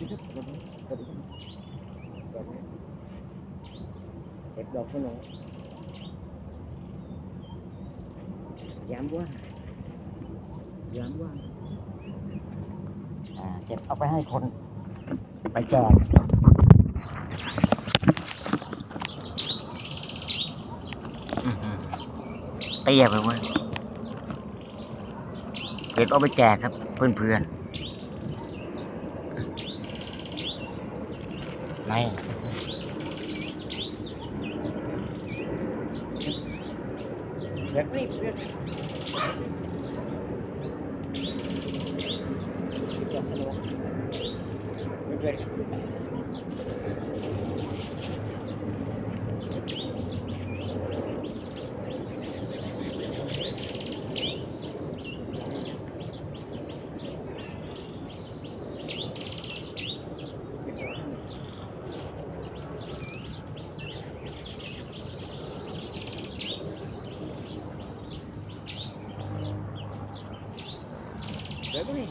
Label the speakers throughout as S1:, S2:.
S1: ดีครับสวัสดีสวัสดีครับสวัสดีเก็บดอกขนมยามว่างยามว่างอ่าเก็บเอาไปให้คน ไปแจกอื้อหือเตี้ยไปเว้ยเก็บเอาไปแจกครับ เพื่อนๆ ไม่เด็กนี่เพื่อนเพื่อน เด็กนี่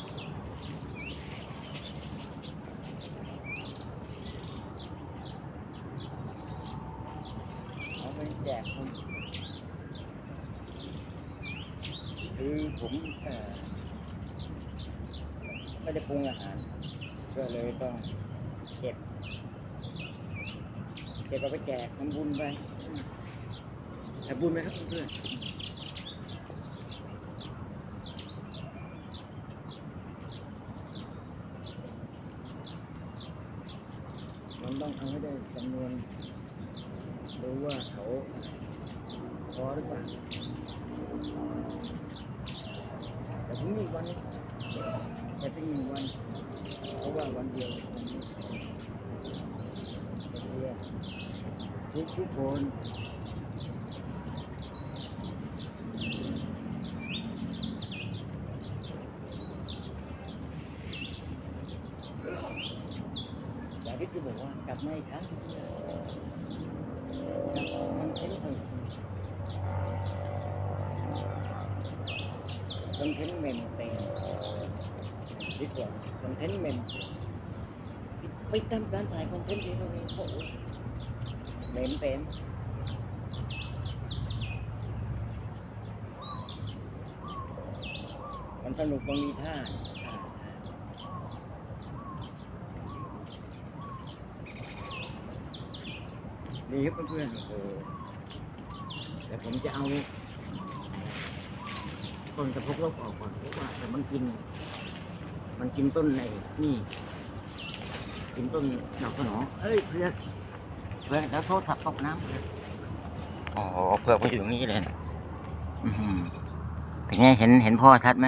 S1: เอาไปแจกคนคือผมไม่ได้ปรุงอาหาร ก็เลยต้องเก็บ เก็บเอาไปแจกทำบุญไปทำบุญไหมครับเพื่อน ๆมันต้องเอาให้ได้จำนวนรู้ว่าเขาพอหรือเปล่าแต่พรุ่งนี้อีกวันนี้แต่เป็นหนึ่งวันเพราะว่าวันเดียววันเดียวทุกทุกคน แต่ที่คือบอกว่ากลับมาอีกครั้งกลับมามันเพ้นสนุกคอนเทนต์เมนเตนดีกว่าคอนเทนต์เมนไปทำการถ่ายคอนเทนต์เองเราโอ้โหเมนเต็มมันสนุกตรงมีท่า ท่าท่ครับเพื่อนๆโอ้โหแต่ผมจะเอาต้นตะพกลบออกก่อนเพราะว่าแต่มันกิน มันกินต้นในนี่ กินต้นดอกขนอเอ้ยเพื่อนเพื่อนแล้วโทษถับตกน้ำเพื่อนอ๋อเพื่อนมาอยู่ตรงนี้เลยอือหือเป็นไงเห็นเห็นพ่อชัดไหม